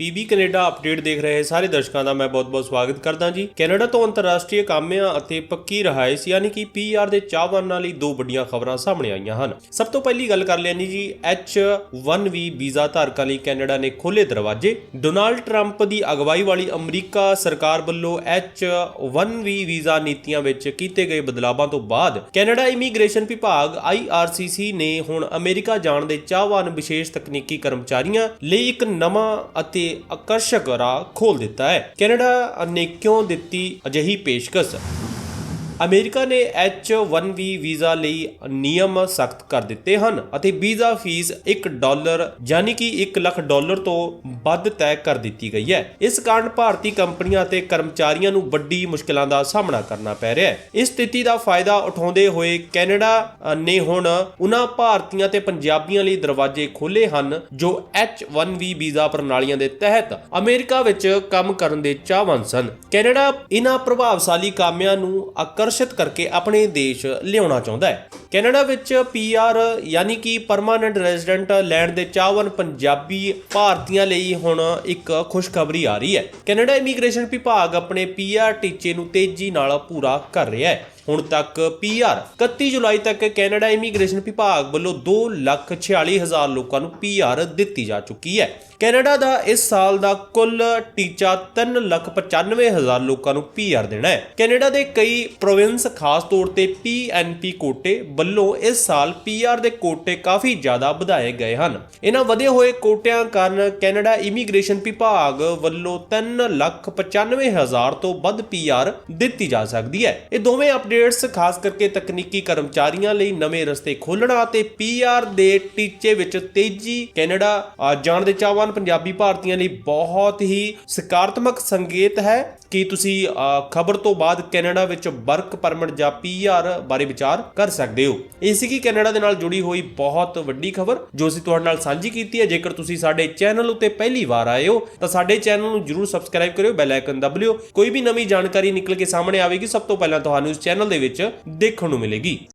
PB Canada update ਦੇਖ ਰਹੇ ਸਾਰੇ ਦਰਸ਼ਕਾਂ ਦਾ ਮੈਂ ਬਹੁਤ-ਬਹੁਤ ਸਵਾਗਤ ਕਰਦਾ ਜੀ। ਕੈਨੇਡਾ ਤੋਂ ਅੰਤਰਰਾਸ਼ਟਰੀ ਕਾਮਿਆਂ ਅਤੇ ਪੱਕੀ ਰਹਾਇਸ਼ ਯਾਨੀ ਕਿ ਪੀਆਰ ਦੇ ਚਾਹਵਾਨਾਂ ਲਈ ਦੋ ਵੱਡੀਆਂ ਖਬਰਾਂ ਸਾਹਮਣੇ ਆਈਆਂ ਹਨ। ਸਭ ਤੋਂ ਪਹਿਲੀ ਗੱਲ ਕਰ ਲੈਣੀ ਜੀ H1V ਵੀਜ਼ਾ ਧਾਰਕਾਂ ਲਈ ਕੈਨੇਡਾ ਨੇ ਖੋਲੇ ਦਰਵਾਜ਼ੇ। ਡੋਨਾਲਡ ਟਰੰਪ ਦੀ ਅਗਵਾਈ ਵਾਲੀ ਅਮਰੀਕਾ ਸਰਕਾਰ ਵੱਲੋਂ H1V ਵੀਜ਼ਾ ਨੀਤੀਆਂ ਵਿੱਚ ਕੀਤੇ ਗਏ ਬਦਲਾਵਾਂ ਤੋਂ ਬਾਅਦ ਕੈਨੇਡਾ ਇਮੀਗ੍ਰੇਸ਼ਨ ਵਿਭਾਗ IRCC ਨੇ ਹੁਣ ਅਮਰੀਕਾ ਜਾਣ ਦੇ ਚਾਹਵਾਨ ਵਿਸ਼ੇਸ਼ ਤਕਨੀਕੀ ਕਰਮਚਾਰੀਆਂ ਲਈ ਇੱਕ ਨਵਾਂ ਅਤੇ ਆਕਰਸ਼ਕ ਰਾਹ ਖੋਲ ਦਿੱਤਾ ਹੈ। ਕੈਨੇਡਾ ਨੇ ਕਿਉਂ ਦਿੱਤੀ ਅਜਿਹੀ ਪੇਸ਼ਕਸ਼। ਅਮਰੀਕਾ ਨੇ H1B ਵੀਜ਼ਾ ਲਈ ਨਿਯਮ ਸਖਤ ਕਰ ਦਿੱਤੇ ਹਨ ਅਤੇ ਵੀਜ਼ਾ ਫੀਸ 1 ਡਾਲਰ ਯਾਨੀ ਕਿ 1 ਲੱਖ ਡਾਲਰ ਤੋਂ ਵੱਧ ਤੈਅ ਕਰ ਦਿੱਤੀ ਗਈ ਹੈ। ਇਸ ਕਾਰਨ ਭਾਰਤੀ ਕੰਪਨੀਆਂ ਅਤੇ ਕਰਮਚਾਰੀਆਂ ਨੂੰ ਵੱਡੀ ਮੁਸ਼ਕਲਾਂ ਦਾ ਸਾਹਮਣਾ ਕਰਨਾ ਪੈ ਰਿਹਾ ਹੈ। ਇਸ ਸਥਿਤੀ ਦਾ ਫਾਇਦਾ ਉਠਾਉਂਦੇ ਹੋਏ ਕੈਨੇਡਾ ਨੇ ਹੁਣ ਉਹਨਾਂ ਭਾਰਤੀਆਂ ਤੇ ਪੰਜਾਬੀਆਂ ਲਈ ਦਰਵਾਜ਼ੇ ਖੋਲੇ ਹਨ ਜੋ H1B ਵੀਜ਼ਾ ਪ੍ਰਣਾਲੀਆਂ ਦੇ ਤਹਿਤ ਅਮਰੀਕਾ ਵਿੱਚ ਕੰਮ ਕਰਨ ਦੇ ਚਾਹਵਾਨ ਸਨ। ਕੈਨੇਡਾ ਇਹਨਾਂ ਪ੍ਰਭਾਵਸ਼ਾਲੀ ਕਾਮਿਆਂ ਨੂੰ ਆਕਰਸ਼ਿਤ ਕਰਕੇ ਆਪਣੇ ਦੇਸ਼ ਲਿਆਉਣਾ ਚਾਹੁੰਦਾ ਹੈ। ਕੈਨੇਡਾ ਵਿੱਚ ਪੀਆਰ ਯਾਨੀ ਕਿ ਪਰਮਾਨੈਂਟ ਰੈਜ਼ੀਡੈਂਟ ਲੈਣ ਦੇ ਚਾਹਵਾਨ ਪੰਜਾਬੀ ਭਾਰਤੀਆਂ ਲਈ ਹੁਣ ਇੱਕ ਖੁਸ਼ਖਬਰੀ ਆ ਰਹੀ ਹੈ। ਕੈਨੇਡਾ ਇਮੀਗ੍ਰੇਸ਼ਨ ਵਿਭਾਗ ਆਪਣੇ ਪੀਆਰ ਟੀਚੇ ਨੂੰ ਤੇਜ਼ੀ ਨਾਲ ਪੂਰਾ ਕਰ ਰਿਹਾ ਹੈ। ਹੁਣ ਤੱਕ ਪੀਆਰ 31 ਜੁਲਾਈ ਤੱਕ ਕੈਨੇਡਾ ਇਮੀਗ੍ਰੇਸ਼ਨ ਵਿਭਾਗ ਵੱਲੋਂ 246000 ਲੋਕਾਂ ਨੂੰ ਪੀਆਰ ਦਿੱਤੀ ਜਾ ਚੁੱਕੀ ਹੈ। ਕੈਨੇਡਾ ਦਾ ਇਸ ਸਾਲ ਦਾ ਕੁੱਲ ਟੀਚਾ 395000 ਲੋਕਾਂ ਨੂੰ ਪੀਆਰ ਦੇਣਾ ਹੈ। ਕੈਨੇਡਾ ਦੇ ਕਈ ਪ੍ਰੋਵਿੰਸ ਖਾਸ ਤੌਰ ਤੇ ਪੀਐਨਪੀ ਕੋਟੇ ਵੱਲੋਂ ਇਸ ਸਾਲ ਪੀਆਰ ਦੇ ਕੋਟੇ ਕਾਫੀ ਜ਼ਿਆਦਾ ਵਧਾਏ ਗਏ ਹਨ। ਇਹਨਾਂ ਵਧੇ ਹੋਏ ਕੋਟਿਆਂ ਕਾਰਨ ਕੈਨੇਡਾ ਇਮੀਗ੍ਰੇਸ਼ਨ ਵਿਭਾਗ ਵੱਲੋਂ 395000 ਤੋਂ ਵੱਧ ਪੀਆਰ ਦਿੱਤੀ ਜਾ ਸਕਦੀ ਹੈ। ਇਹ ਦੋਵੇਂ ਅਪਡੇਟਸ ਖਾਸ ਕਰਕੇ ਤਕਨੀਕੀ ਕਰਮਚਾਰੀਆਂ ਲਈ ਨਵੇਂ ਰਸਤੇ ਖੋਲਣਾ ਅਤੇ ਪੀਆਰ ਦੇ ਟੀਚੇ ਵਿੱਚ ਤੇਜ਼ੀ ਕੈਨੇਡਾ ਅ, ਜਾਣ ਦੇ ਚਾਹਵਾਨ ਪੰਜਾਬੀ ਭਾਰਤੀਆਂ ਲਈ ਬਹੁਤ ਹੀ ਸਕਾਰਾਤਮਕ ਸੰਕੇਤ ਹੈ। ਕਿ ਤੁਸੀਂ ਖਬਰ ਤੋਂ ਬਾਅਦ ਕੈਨੇਡਾ ਵਿੱਚ ਵਰਕ ਪਰਮਿਟ ਜਾਂ ਪੀਆਰ ਬਾਰੇ ਵਿਚਾਰ ਕਰ ਸਕਦੇ ਹੋ? ਇਹ ਸੀ ਕੈਨੇਡਾ ਦੇ ਨਾਲ ਜੁੜੀ ਹੋਈ ਬਹੁਤ ਵੱਡੀ ਖਬਰ, ਜੋ ਅਸੀਂ ਤੁਹਾਡੇ ਨਾਲ ਸਾਂਝੀ ਕੀਤੀ ਹੈ। ਜੇਕਰ ਤੁਸੀਂ ਸਾਡੇ ਚੈਨਲ ਉੱਤੇ ਪਹਿਲੀ ਵਾਰ ਆਏ ਹੋ, ਤਾਂ ਸਾਡੇ ਚੈਨਲ ਨੂੰ ਜਰੂਰ ਸਬਸਕ੍ਰਾਈਬ ਕਰਿਓ, ਬੈਲ ਆਈਕਨ ਦਬਲਿਓ ਕੋਈ ਵੀ ਨਵੀਂ ਜਾਣਕਾਰੀ ਨਿਕਲ ਕੇ ਸਾਹਮਣੇ ਆਵੇਗੀ, ਸਭ ਤੋਂ ਪਹਿਲਾਂ ਤੁਹਾਨੂੰ ਇਸ ਚੈਨਲ ਦੇ ਵਿੱਚ ਦੇਖਣ ਨੂੰ ਮਿਲੇਗੀ।